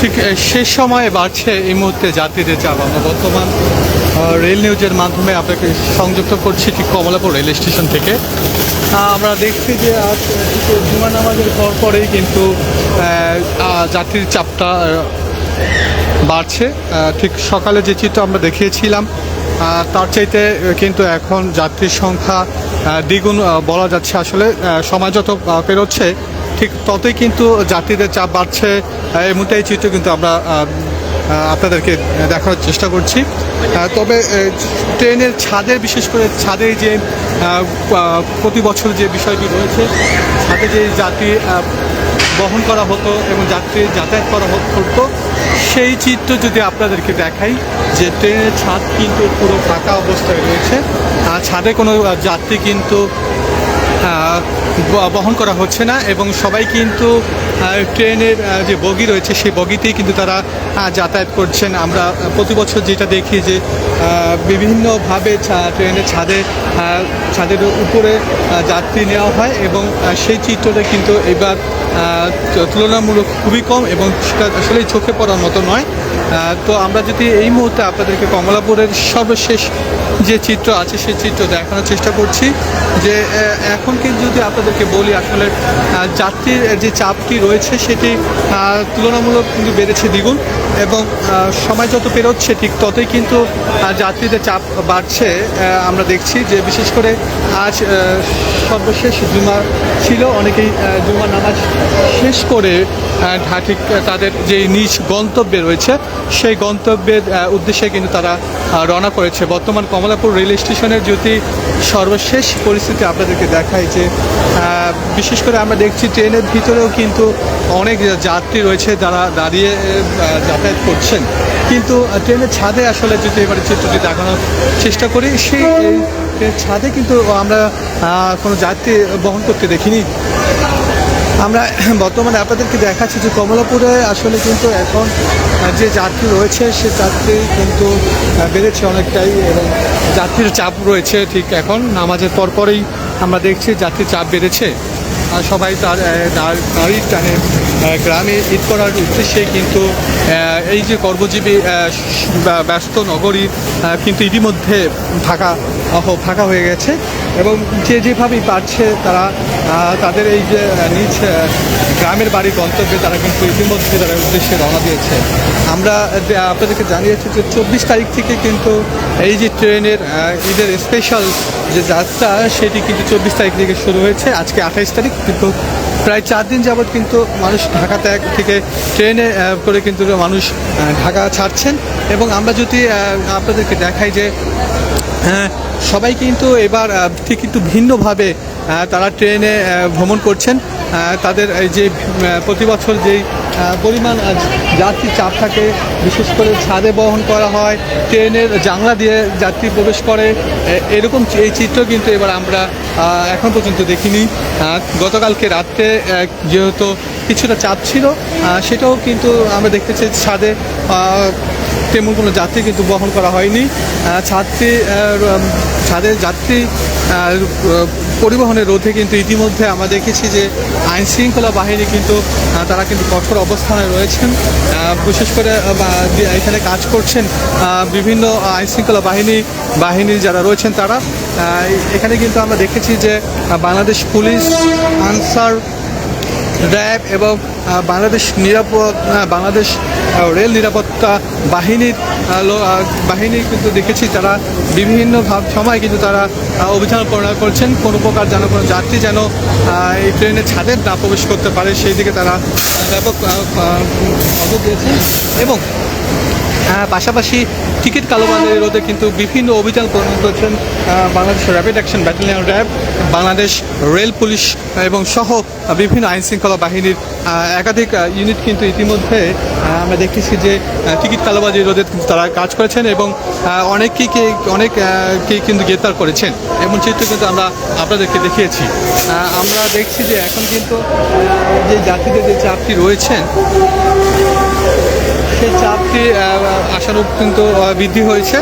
ঠিক শেষ সময়ে বাড়ছে এই মুহূর্তে যাত্রীদের চাপ। আমরা বর্তমান রেল নিউজের মাধ্যমে আপনাকে সংযুক্ত করছি ঠিক কমলাপুর রেল স্টেশন থেকে। আমরা দেখছি যে আজ জুমা নামাজের পর পরেই কিন্তু যাত্রীর চাপটা বাড়ছে। ঠিক সকালে যে চিত্র আমরা দেখিয়েছিলাম তার চাইতে কিন্তু এখন যাত্রীর সংখ্যা দ্বিগুণ বলা যাচ্ছে। আসলে সময় যত পেরোচ্ছে ঠিক ততই কিন্তু যাত্রীদের চাপ বাড়ছে এই মুহূর্তে এই চিত্র কিন্তু আমরা আপনাদেরকে দেখানোর চেষ্টা করছি। তবে ট্রেনের ছাদে বিশেষ করে ছাদে যে প্রতি বছর যে বিষয়টি রয়েছে, ছাদে যে যাত্রী বহন করা হতো এবং যাত্রী যাতায়াত করা হত- সেই চিত্র যদি আপনাদেরকে দেখাই যে ট্রেনের ছাদ কিন্তু পুরো ফাঁকা অবস্থায় রয়েছে। ছাদে কোনো যাত্রী কিন্তু বহন করা হচ্ছে না এবং সবাই কিন্তু ট্রেনের যে বগি রয়েছে সেই বগিতেই কিন্তু তারা যাতায়াত করছেন। আমরা প্রতি বছর যেটা দেখি যে বিভিন্নভাবে ট্রেনের ছাদে ছাদের উপরে যাত্রী নেওয়া হয় এবং সেই চিত্রটা কিন্তু এবার তুলনামূলক খুবই কম এবং সেটা আসলেই চোখে পড়ার মতো নয়। তো আমরা যদি এই মুহূর্তে আপনাদেরকে কমলাপুরের সর্বশেষ যে চিত্র আছে, সেই চিত্র দেখানোর চেষ্টা করছি যে এখন কিন্তু যদি আপনাদেরকে বলি, আসলে যাত্রীর যে চাপটি রয়েছে সেটি তুলনামূলক কিন্তু বেড়েছে দ্বিগুণ এবং সময় যত পেরোচ্ছে ঠিক ততই কিন্তু যাত্রীদের চাপ বাড়ছে। আমরা দেখছি যে বিশেষ করে আজ সর্বশেষ জুমা ছিল, অনেকেই জুমা নামাজ শেষ করে ঠিক তাদের যে নিজ গন্তব্যে রয়েছে, সেই গন্তব্যের উদ্দেশ্যে কিন্তু তারা রওনা করেছে। বর্তমান কমলাপুর রেল স্টেশনের যদি সর্বশেষ পরিস্থিতি আপনাদেরকে দেখায় যে বিশেষ করে আমরা দেখছি ট্রেনের ভিতরেও কিন্তু অনেক যাত্রী রয়েছে যারা দাঁড়িয়ে যাতায়াত করছেন। কিন্তু ট্রেনের ছাদে আসলে যদি এবারে চিত্রটি দেখানোর চেষ্টা করি, সেই ট্রেনের ছাদে কিন্তু আমরা কোনো যাত্রী বহন করতে দেখিনি। আমরা বর্তমানে আপনাদেরকে দেখাচ্ছি যে কমলাপুরে আসলে কিন্তু এখন যে যাত্রী রয়েছে, সে যাত্রী কিন্তু বেড়েছে অনেকটাই এবং যাত্রীর চাপ রয়েছে ঠিক এখন। নামাজের পরপরেই আমরা দেখছি যাত্রীর চাপ বেড়েছে। আর সবাই তার গাড়ির টানে গ্রামে ঈদ করার উদ্দেশ্যে কিন্তু এই যে কর্মজীবী ব্যস্ত নগরী কিন্তু ইতিমধ্যে ফাঁকা ফাঁকা হয়ে গেছে এবং যে যেভাবেই পারছে তারা তাদের এই যে নিজ গ্রামের বাড়ি গন্তব্যে তারা কিন্তু ইতিমধ্যে তারা উদ্দেশ্যে রওনা দিয়েছে। আমরা আপনাদেরকে জানিয়েছি যে চব্বিশ তারিখ থেকে কিন্তু এই যে ট্রেনের ঈদের স্পেশাল যে যাত্রা, সেটি কিন্তু চব্বিশ তারিখ থেকে শুরু হয়েছে। আজকে আঠাইশ তারিখ, কিন্তু প্রায় চার দিন যাবৎ কিন্তু মানুষ ঢাকা ত্যাগ থেকে ট্রেনে করে কিন্তু মানুষ ঢাকা ছাড়ছেন। এবং আমরা যদি আপনাদেরকে দেখাই যে সবাই কিন্তু এবার ঠিক কিন্তু ভিন্নভাবে তারা ট্রেনে ভ্রমণ করছেন। তাদের যে প্রতি বছর যেই পরিমাণ যাত্রী চাপ থাকে বিশেষ করে ছাদে বহন করা হয় ট্রেনের জানলা দিয়ে যাত্রী প্রবেশ করে এরকম এই চিত্র কিন্তু এবার আমরা এখন পর্যন্ত দেখিনি। গতকালকে রাত্রে যেহেতু কিছুটা চাপ ছিল সেটাও কিন্তু আমরা দেখতেছি ছাদে আহ, তেমন কোনো যাত্রী কিন্তু বহন করা হয়নি। ছাত্রী ছাদের যাত্রী পরিবহনের রোধে কিন্তু ইতিমধ্যে আমরা দেখেছি যে আইন শৃঙ্খলা বাহিনী কিন্তু তারা কিন্তু কঠোর অবস্থানে রয়েছেন। বিশেষ করে এখানে কাজ করছেন বিভিন্ন আইন শৃঙ্খলা বাহিনী, বাহিনীর যারা রয়েছেন তারা। এখানে কিন্তু আমরা দেখেছি যে বাংলাদেশ পুলিশ, আনসার র্যাব এবং বাংলাদেশ নিরাপদ বাংলাদেশ রেল নিরাপত্তা বাহিনীর বাহিনী কিন্তু দেখেছি তারা বিভিন্ন ভাব, সময় কিন্তু তারা অভিযান প্রণয় করছেন। কোনো প্রকার যেন কোনো যাত্রী যেন এই ট্রেনের ছাদে না প্রবেশ করতে পারে, সেই দিকে তারা ব্যাপক খবর দিয়েছেন এবং পাশাপাশি টিকিট কালোবাজারি রোধে কিন্তু বিভিন্ন অভিযান প্রণয়ন করেছেন Bangladesh rapid action battalion RAB Bangladesh rail police এবং সহ বিভিন্ন আইন শৃঙ্খলা বাহিনীর একাধিক ইউনিট কিন্তু ইতিমধ্যে আমরা দেখতেছি যে টিকিট কালোবাজারি রোধে কিন্তু তারা কাজ করেছেন এবং অনেককে অনেক আহ, কে কিন্তু গ্রেপ্তার করেছেন। এমন চিত্র কিন্তু আমরা আপনাদেরকে দেখিয়েছি। আমরা দেখছি যে এখন কিন্তু যে যাত্রীদের যে চাপটি রয়েছেন সেই চাপটি আশানুরূপ কিন্তু বৃদ্ধি হয়েছে।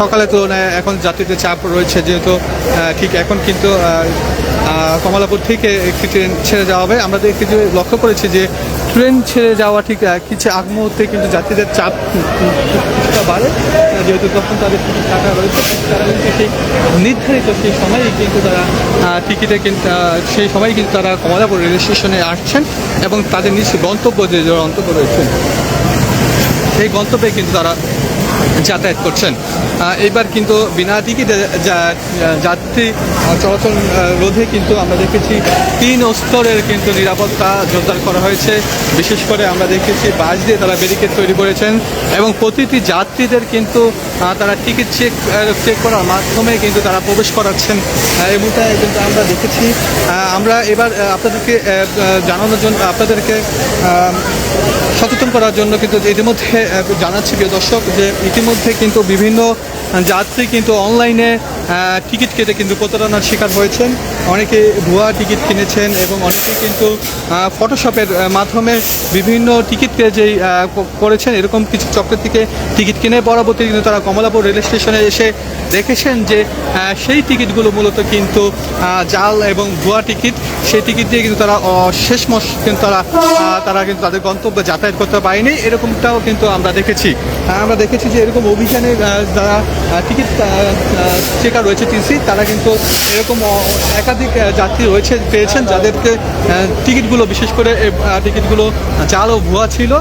সকালের তুলনায় এখন যাত্রীদের চাপ রয়েছে যেহেতু ঠিক এখন কিন্তু কমলাপুর থেকে একটি ট্রেন ছেড়ে যাওয়া হবে। আমরা দেখি যে লক্ষ্য করেছি যে ট্রেন ছেড়ে যাওয়া ঠিক কিছু আগ মুহূর্তে কিন্তু যাত্রীদের চাপ কিছুটা বাড়ে। যেহেতু তখন তাদের টিকিট কাটা রয়েছে তারা কিন্তু সেই নির্ধারিত সেই সময়েই কিন্তু তারা টিকিটে কিন্তু সেই সময় কিন্তু তারা কমলাপুর রেল স্টেশনে আসছেন এবং তাদের নিজ গন্তব্য যে অন্তত রয়েছেন সেই গন্তব্যে কিন্তু তারা যাতায়াত করছেন। এইবার কিন্তু বিনা টিকিটে যাত্রী চলাচল রোধে কিন্তু আমরা দেখেছি তিন স্তরের কিন্তু নিরাপত্তা জোরদার করা হয়েছে। বিশেষ করে আমরা দেখেছি বাস দিয়ে তারা ব্যারিকেড তৈরি করেছেন এবং প্রতিটি যাত্রীদের কিন্তু তারা টিকিট চেক চেক করার মাধ্যমে কিন্তু তারা প্রবেশ করাচ্ছেন। এই কিন্তু আমরা দেখেছি আমরা এবার আপনাদেরকে জানানোর জন্য, আপনাদেরকে সচেতন করার জন্য কিন্তু ইতিমধ্যে জানাচ্ছি প্রিয় দর্শক যে ইতিমধ্যে কিন্তু বিভিন্ন যাত্রী কিন্তু অনলাইনে টিকিট কেটে কিন্তু প্রতারণার শিকার হয়েছেন। অনেকে ভুয়া টিকিট কিনেছেন এবং অনেকে কিন্তু ফটোশপের মাধ্যমে বিভিন্ন টিকিট যেই করেছেন, এরকম কিছু চক্রের থেকে টিকিট কিনে পরবর্তী কিন্তু তারা কমলাপুর রেল স্টেশনে এসে দেখেছেন যে সেই টিকিটগুলো মূলত কিন্তু জাল এবং ভুয়া টিকিট। সেই টিকিট দিয়ে কিন্তু তারা শেষ মাস কিন্তু তারা তারা কিন্তু তাদের গন্তব্যে যাতায়াত করতে পারেনি। এরকমটাও কিন্তু আমরা দেখেছি। আমরা দেখেছি যে এরকম অভিযানে যারা টিকিট চেকার রয়েছে টিসি, তারা কিন্তু এরকম একাধিক যাত্রী রয়েছে, পেয়েছেন যাদেরকে টিকিটগুলো, বিশেষ করে টিকিটগুলো জাল ও ভুয়া ছিল।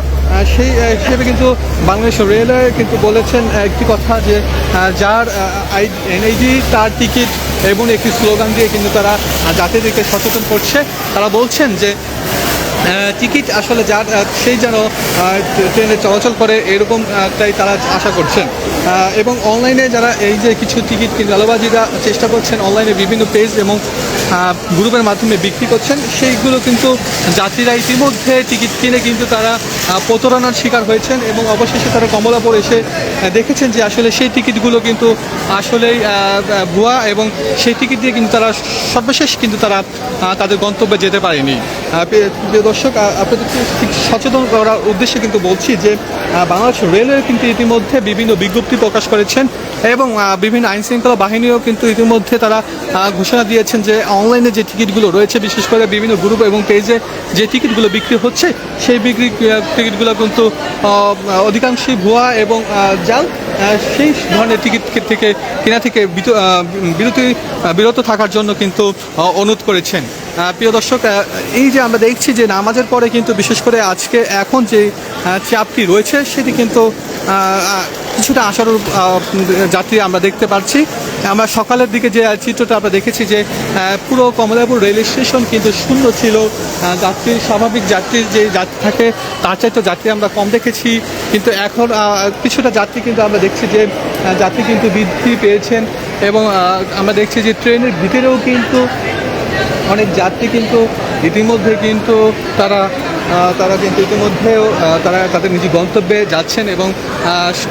সেই হিসেবে কিন্তু বাংলাদেশ রেলওয়ে কিন্তু বলেছেন একটি কথা যে যার এনআইডি, তার টিকিট এবং একটি স্লোগান দিয়ে কিন্তু তারা যাত্রীদেরকে সচেতন করছে। তারা বলছেন যে টিকিট আসলে যার সেই যেন ট্রেনে চলাচল করে এরকম একটাই তারা আশা করছেন। এবং অনলাইনে যারা এই যে কিছু টিকিট লালবাজিরা চেষ্টা করছেন, অনলাইনে বিভিন্ন পেজ এবং গ্রুপের মাধ্যমে বিক্রি করছেন, সেইগুলো কিন্তু যাত্রীরা ইতিমধ্যে টিকিট কিনে কিন্তু তারা প্রতারণার শিকার হয়েছেন এবং অবশেষে তারা কমলাপুর এসে দেখেছেন যে আসলে সেই টিকিটগুলো কিন্তু আসলেই ভুয়া এবং সেই টিকিট দিয়ে কিন্তু তারা সর্বশেষ কিন্তু তারা তাদের গন্তব্যে যেতে পারেনি। প্রিয়- দর্শক আপনাদেরকে ঠিক সচেতন করার উদ্দেশ্যে কিন্তু বলছি যে বাংলাদেশ রেলওয়ে কিন্তু ইতিমধ্যে বিভিন্ন বিজ্ঞপ্তি প্রকাশ করেছেন এবং বিভিন্ন আইন শৃঙ্খলা বাহিনীও কিন্তু ইতিমধ্যে তারা ঘোষণা দিয়েছেন যে অনলাইনে যে টিকিটগুলো রয়েছে, বিশেষ করে বিভিন্ন গ্রুপ এবং পেজে যে টিকিটগুলো বিক্রি হচ্ছে, সেই বিক্রি টিকিটগুলো কিন্তু অধিকাংশই ভুয়া এবং জাল সেই ধরনের টিকিট থেকে, কেনা থেকে বিরতি বিরত থাকার জন্য কিন্তু অনুরোধ করেছেন। প্রিয় দর্শক এই যে আমরা দেখছি যে নামাজের পরে কিন্তু বিশেষ করে আজকে এখন যে চাপটি রয়েছে, সেটি কিন্তু কিছুটা আসার যাত্রী আমরা দেখতে পাচ্ছি। আমরা সকালের দিকে যে চিত্রটা আমরা দেখেছি যে পুরো কমলাপুর রেল স্টেশন কিন্তু শূন্য ছিল। আহ, যাত্রী স্বাভাবিক যাত্রীর যে যাত্রী থাকে তার চাইতে যাত্রী আমরা কম দেখেছি। কিন্তু এখন কিছুটা যাত্রী কিন্তু আমরা দেখছি যে যাত্রী কিন্তু বৃদ্ধি পেয়েছেন এবং আমরা দেখছি যে ট্রেনের ভিতরেও কিন্তু অনেক যাত্রী কিন্তু ইতিমধ্যে কিন্তু তারা তারা কিন্তু ইতিমধ্যেও তারা তাদের নিজ গন্তব্যে যাচ্ছেন এবং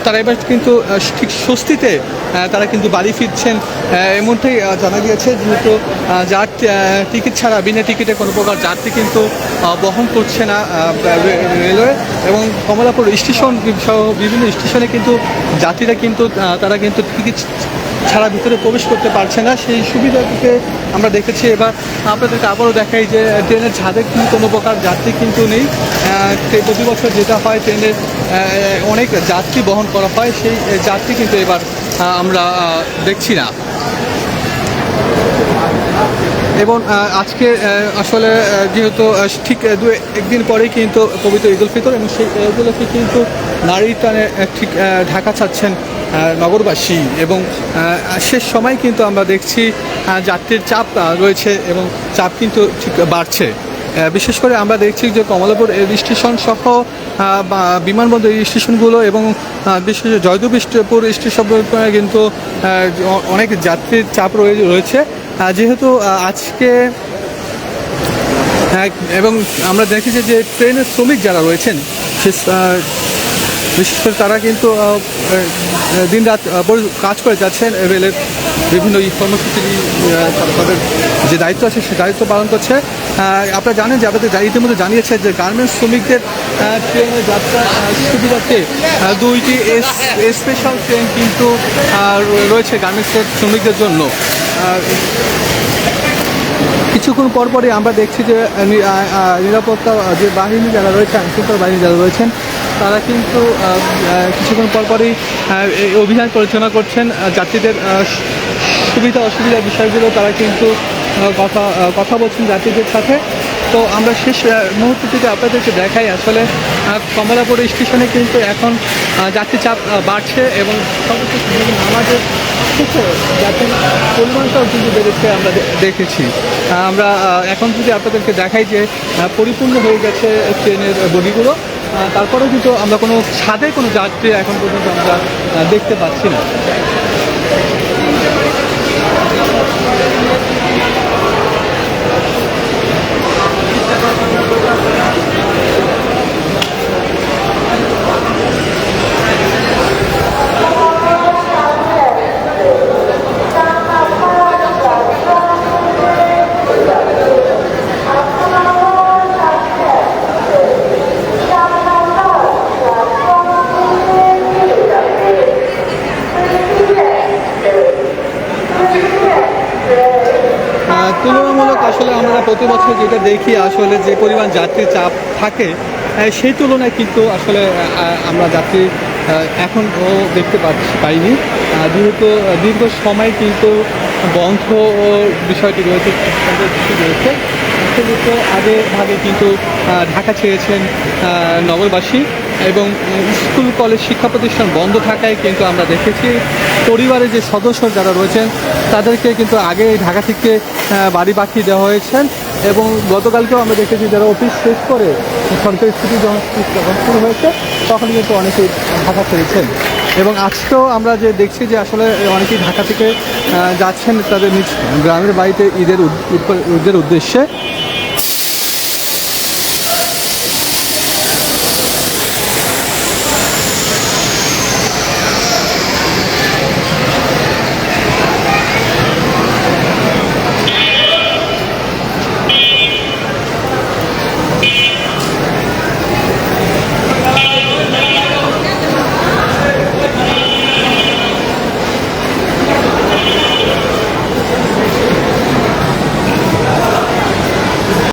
তারা এবার কিন্তু ঠিক স্বস্তিতে তারা কিন্তু বাড়ি ফিরছেন। এমনটাই জানা গিয়েছে যেহেতু যার টিকিট ছাড়া, বিনা টিকিটে কোনো প্রকার যাত্রী কিন্তু বহন করছে না রেলওয়ে এবং কমলাপুর স্টেশন সহ বিভিন্ন স্টেশনে কিন্তু যাত্রীরা কিন্তু তারা কিন্তু টিকিট ছাড়া ভিতরে প্রবেশ করতে পারছে না। সেই সুবিধাটিকে আমরা দেখেছি। এবার আপনাদেরকে আবারও দেখাই যে, ট্রেনের ছাদে কিন্তু কোনো প্রকার যাত্রী কিন্তু নেই। ট্রে- প্রতি বছর যেটা হয় ট্রেনের অনেক যাত্রী বহন করা হয়, সেই যাত্রী কিন্তু এবার আমরা দেখছি না। এবং আজকে আসলে যেহেতু ঠিক দু, একদিন পরেই কিন্তু পবিত্র ঈদুল ফিতর এবং সেই এগুলোকে কিন্তু নারী টানে ঠিক ঢাকা ছাড়ছেন নগরবাসী এবং শেষ সময় কিন্তু আমরা দেখছি যাত্রীর চাপ রয়েছে এবং চাপ কিন্তু ঠিক বাড়ছে। বিশেষ করে আমরা দেখছি যে কমলাপুর স্টেশন সহ বিমানবন্দর স্টেশনগুলো এবং বিশেষ করে জয়দেবপুর স্টেশন কিন্তু অনেক যাত্রীর চাপ রয়ে- রয়েছে। যেহেতু আজকে এবং আমরা দেখেছি যে ট্রেনের শ্রমিক যারা রয়েছেন, বিশেষ করে তারা কিন্তু দিন রাত কাজ করে যাচ্ছেন। রেলের বিভিন্ন এই কর্মসূচির তাদের যে দায়িত্ব আছে, সে দায়িত্ব পালন করছে। আপনারা জানেন যে আপনাদের ইতিমধ্যে জানিয়েছে যে গার্মেন্টস শ্রমিকদের আহ, ট্রেনের যাত্রা সুবিধার্থে দুইটি স্পেশাল ট্রেন কিন্তু রয়েছে গার্মেন্টস শ্রমিকদের জন্য। কিছুক্ষণ পর পরই আমরা দেখছি যে নিরাপত্তা যে বাহিনী যারা রয়েছে আইনশৃঙ্খলা বাহিনী যারা রয়েছেন তারা কিন্তু কিছুক্ষণ পর পরই অভিযান পরিচালনা করছেন। যাত্রীদের সুবিধা অসুবিধার বিষয়গুলো তারা কিন্তু কথা কথা বলছেন যাত্রীদের সাথে। তো আমরা শেষ আহ, মুহূর্তে যদি আপনাদেরকে দেখাই আসলে কমলাপুর স্টেশনে কিন্তু এখন যাত্রী চাপ বাড়ছে এবং আমাদের শেষে যাত্রীর পরিমাণটাও কিন্তু বেড়েছে আমরা দেখেছি। আমরা এখন যদি আপনাদেরকে দেখাই যে পরিপূর্ণ হয়ে গেছে ট্রেনের বগিগুলো তারপরেও কিন্তু আমরা কোনো ছাদে কোনো যাত্রী এখন পর্যন্ত আমরা দেখতে পাচ্ছি না আহ, তুলনামূলক প্রতি বছর যেটা দেখি আসলে যে পরিমাণ যাত্রীর চাপ থাকে সেই তুলনায় কিন্তু আসলে আমরা যাত্রী এখন এখনও দেখতে পাচ্ছি, পাইনি। দীর্ঘ দীর্ঘ সময় কিন্তু বন্ধ বিষয়টি রয়েছে রয়েছে। আগে ভাগে কিন্তু ঢাকা ছেড়েছেন নগরবাসী। এবং স্কুল, কলেজ শিক্ষা প্রতিষ্ঠান বন্ধ থাকায় কিন্তু আমরা দেখেছি পরিবারের যে সদস্য যারা রয়েছেন, তাদেরকে কিন্তু আগে ঢাকা থেকে বাড়ি পাঠিয়ে দেওয়া হয়েছে এবং গতকালকেও আমরা দেখেছি যারা অফিস শেষ করে সরকারি ছুটি যখন শুরু হয়েছে তখন কিন্তু অনেকেই ঢাকা ফিরেছেন। এবং আজকেও আমরা যে দেখছি যে আসলে অনেকেই ঢাকা থেকে যাচ্ছেন তাদের নিজ গ্রামের বাড়িতে ঈদের ঈদের উদ্দেশ্যে।